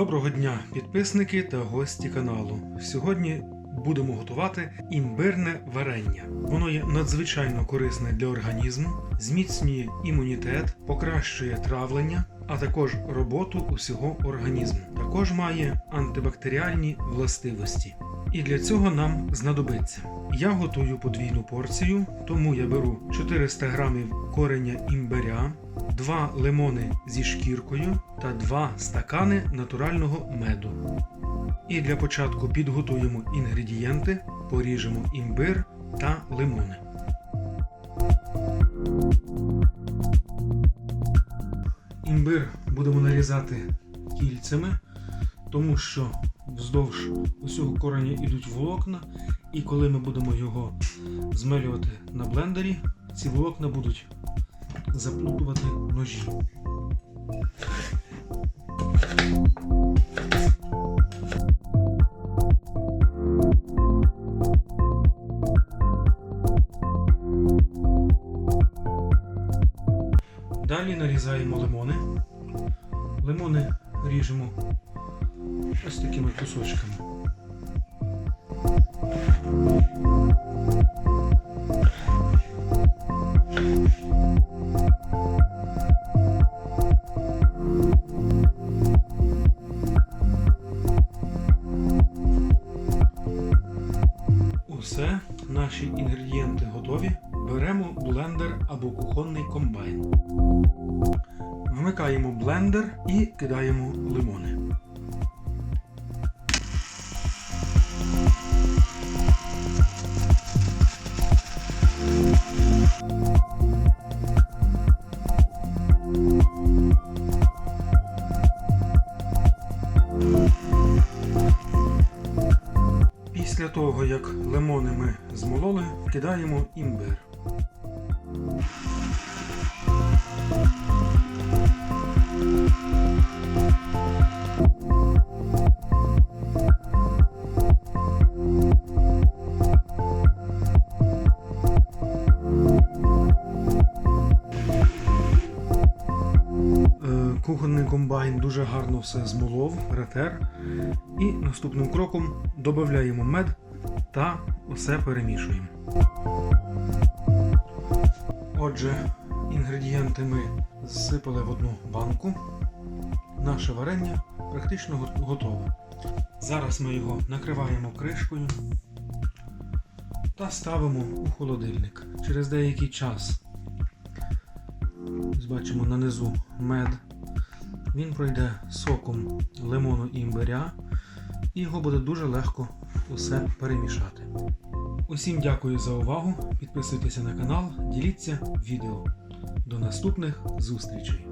Доброго дня, підписники та гості каналу. Сьогодні будемо готувати імбирне варення. Воно є надзвичайно корисне для організму, зміцнює імунітет, покращує травлення, а також роботу усього організму. Також має антибактеріальні властивості. І для цього нам знадобиться. Я готую подвійну порцію, тому я беру 400 грамів кореня імбиря, 2 лимони зі шкіркою та 2 стакани натурального меду. І для початку підготуємо інгредієнти, поріжемо імбир та лимони. Імбир будемо нарізати кільцями, тому що вздовж усього кореня йдуть волокна, і коли ми будемо його змелювати на блендері, ці волокна будуть заплутувати ножі. Далі нарізаємо лимони. Лимони ріжемо ось такими кусочками. Блендер або кухонний комбайн. Вмикаємо блендер і кидаємо лимони. Після того, як лимони ми змололи, кидаємо імбир. Е, Кухонний комбайн дуже гарно все змолов, ретер. І наступним кроком додаємо мед та усе перемішуємо. Отже, інгредієнти ми зсипали в одну банку. Наше варення практично готове. Зараз ми його накриваємо кришкою та ставимо у холодильник. Через деякий час бачимо на низу мед. Він пройде соком лимону і імбиря, і його буде дуже легко усе перемішати. Усім дякую за увагу. Підписуйтеся на канал, діліться відео. До наступних зустрічей!